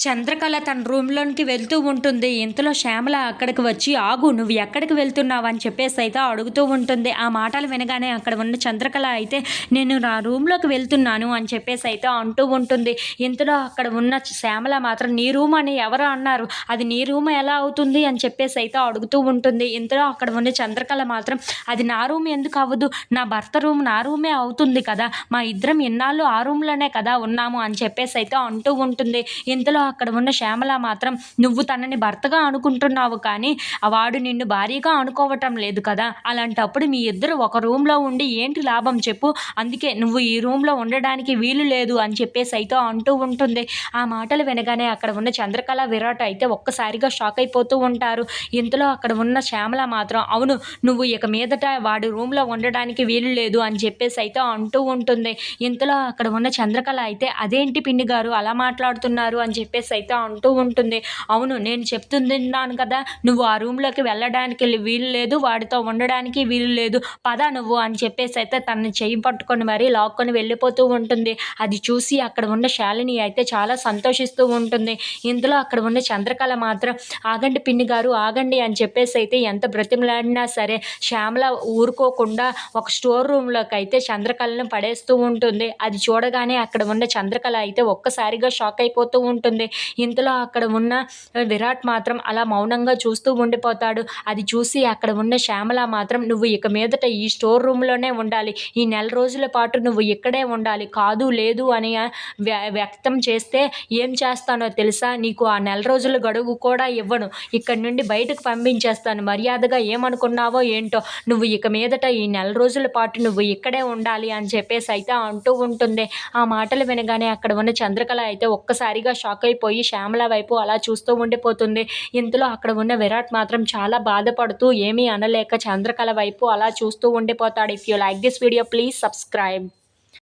చంద్రకళ తన రూమ్లోనికి వెళ్తూ ఉంటుంది. ఇంతలో శ్యామల అక్కడికి వచ్చి ఆగు నువ్వు ఎక్కడికి వెళ్తున్నావు? అని చెప్పేసి అయితే అడుగుతూ ఉంటుంది. ఆ మాటలు వినగానే అక్కడ ఉన్న చంద్రకళ అయితే నేను నా రూమ్లోకి వెళ్తున్నాను అని చెప్పేసి అయితే అంటూ ఉంటుంది. ఇంతలో అక్కడ ఉన్న శ్యామల మాత్రం నీ రూమ్ అని ఎవరు అన్నారు? అది నీ రూమ్ ఎలా అవుతుంది? అని చెప్పేసి అయితే అడుగుతూ ఉంటుంది. ఇంతలో అక్కడ ఉన్న చంద్రకళ మాత్రం అది నా రూమ్ ఎందుకు అవ్వదు? నా భర్త రూమ్ నా రూమే అవుతుంది కదా. మా ఇద్దరం ఇన్నాళ్ళు ఆ రూమ్లోనే కదా ఉన్నాము అని చెప్పేసి అయితే అంటూ ఉంటుంది. ఇంతలో అక్కడ ఉన్న శ్యామల మాత్రం నువ్వు తనని భర్తగా అనుకుంటున్నావు కానీ వాడు నిన్ను భారీగా అనుకోవటం లేదు కదా. అలాంటప్పుడు మీ ఇద్దరు ఒక రూమ్లో ఉండి ఏంటి లాభం చెప్పు. అందుకే నువ్వు ఈ రూమ్లో ఉండడానికి వీలు లేదు అని చెప్పేసి అయితే అంటూ ఉంటుంది. ఆ మాటలు వినగానే అక్కడ ఉన్న చంద్రకళ విరాట్ అయితే ఒక్కసారిగా షాక్ అయిపోతూ ఉంటారు. ఇంతలో అక్కడ ఉన్న శ్యామల మాత్రం అవును నువ్వు ఇక మీదట వాడి రూమ్లో ఉండడానికి వీలు లేదు అని చెప్పేసి అయితే అంటూ ఉంటుంది. ఇంతలో అక్కడ ఉన్న చంద్రకళ అయితే అదేంటి పిండి గారు అలా మాట్లాడుతున్నారు అని చెప్పేసి అయితే అంటూ ఉంటుంది. అవును నేను చెప్తున్నాను కదా నువ్వు ఆ రూమ్లోకి వెళ్ళడానికి వీలు లేదు వాడితో ఉండడానికి వీలు లేదు పద నువ్వు అని చెప్పేసి అయితే తనని చెయ్యి పట్టుకొని మరీ లాక్కొని వెళ్ళిపోతూ ఉంటుంది. అది చూసి అక్కడ ఉన్న శాలిని అయితే చాలా సంతోషిస్తూ ఉంటుంది. ఇందులో అక్కడ ఉన్న చంద్రకళ మాత్రం ఆగండి పిన్ని గారు ఆగండి అని చెప్పేసి అయితే ఎంత బ్రతిమలాడినా సరే శ్యామల ఊరుకోకుండా ఒక స్టోర్ రూమ్లోకి అయితే చంద్రకళను పడేస్తూ ఉంటుంది. అది చూడగానే అక్కడ ఉన్న చంద్రకళ అయితే ఒక్కసారిగా షాక్ అయిపోతూ ఉంటుంది. ఇంతలో అక్కడ ఉన్న విరాట్ మాత్రం అలా మౌనంగా చూస్తూ ఉండిపోతాడు. అది చూసి అక్కడ ఉన్న శ్యామల మాత్రం నువ్వు ఇక మీదట ఈ స్టోర్ రూమ్లోనే ఉండాలి. ఈ నెల రోజుల పాటు నువ్వు ఇక్కడే ఉండాలి. కాదు లేదు అని వ్య- వ్యక్తం చేస్తే ఏం చేస్తానో తెలుసా? నీకు ఆ నెల రోజుల గడువు కూడా ఇవ్వను. ఇక్కడి నుండి బయటకు పంపించేస్తాను. మర్యాదగా ఏమనుకున్నావో ఏంటో? నువ్వు ఇక మీదట ఈ నెల రోజుల పాటు నువ్వు ఇక్కడే ఉండాలి అని చెప్పేసి అయితే అంటూ ఉంటుంది. ఆ మాటలు వినగానే అక్కడ ఉన్న చంద్రకళ అయితే ఒక్కసారిగా షాక్ అయిపోయి శ్యామల వైపు అలా చూస్తూ ఉండిపోతుంది. ఇంతలో అక్కడ ఉన్న విరాట్ మాత్రం చాలా బాధపడుతూ ఏమీ అనలేక చంద్రకళ వైపు అలా చూస్తూ ఉండిపోతాడు. If you like this video please subscribe